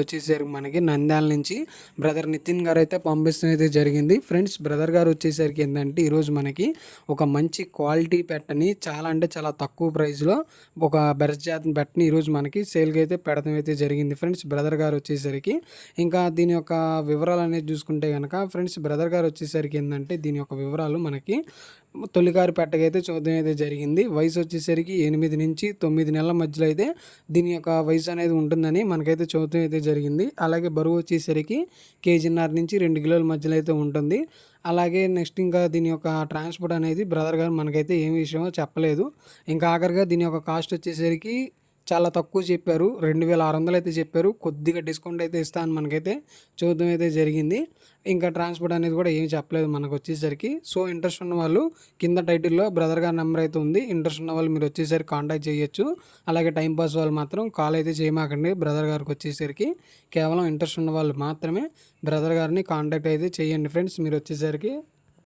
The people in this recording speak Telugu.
వచ్చేసరికి మనకి నంద్యాల నుంచి బ్రదర్ నితిన్ గారు అయితే పంపిస్తూ అయితే జరిగింది. ఫ్రెండ్స్ బ్రదర్ గారు వచ్చేసరికి ఏంటంటే ఈరోజు మనకి ఒక మంచి క్వాలిటీ పెట్టని చాలా అంటే చాలా తక్కువ ప్రైస్లో ఒక బెర్స్ జాతి పెట్టని ఈరోజు మనకి సేల్కి అయితే పెడతాం అయితే జరిగింది. ఫ్రెండ్స్ బ్రదర్ గారు వచ్చేసరికి ఇంకా దీని యొక్క వివరాలు అనేది చూసుకుంటే కనుక ఫ్రెండ్స్ బ్రదర్ గారు వచ్చేసరికి ఏంటంటే దీని యొక్క వివరాలు మనకి తొలికారు పెట్టకైతే చూద్దాం అయితే జరిగింది. వయసు వచ్చేసరికి ఎనిమిది నుంచి తొమ్మిది నెలల మధ్యలో అయితే దీని యొక్క వయసు అనేది ఉంటుందని మనకైతే చూడటం అయితే జరిగింది. అలాగే బరువు వచ్చేసరికి కేజీన్నర నుంచి రెండు కిలోల మధ్యలో అయితే ఉంటుంది. అలాగే నెక్స్ట్ ఇంకా దీని యొక్క ట్రాన్స్పోర్ట్ అనేది బ్రదర్ గారు మనకైతే ఏం విషయమో చెప్పలేదు. ఇంకా ఆఖరిగా దీని యొక్క కాస్ట్ వచ్చేసరికి చాలా తక్కువ చెప్పారు. రెండు వేల ఆరు వందలు అయితే చెప్పారు. కొద్దిగా డిస్కౌంట్ అయితే ఇస్తాను మనకైతే చూడడం అయితే జరిగింది. ఇంకా ట్రాన్స్పోర్ట్ అనేది కూడా ఏమి చెప్పలేదు మనకు వచ్చేసరికి. సో ఇంట్రెస్ట్ ఉన్న వాళ్ళు కింద టైటిల్లో బ్రదర్ గారి నెంబర్ అయితే ఉంది. ఇంట్రెస్ట్ ఉన్న వాళ్ళు మీరు వచ్చేసరికి కాంటాక్ట్ చేయొచ్చు. అలాగే టైంపాస్ వాళ్ళు మాత్రం కాల్ అయితే చేయమాకండి బ్రదర్ గారికి వచ్చేసరికి. కేవలం ఇంట్రెస్ట్ ఉన్న వాళ్ళు మాత్రమే బ్రదర్ గారిని కాంటాక్ట్ అయితే చేయండి ఫ్రెండ్స్. మీరు వచ్చేసరికి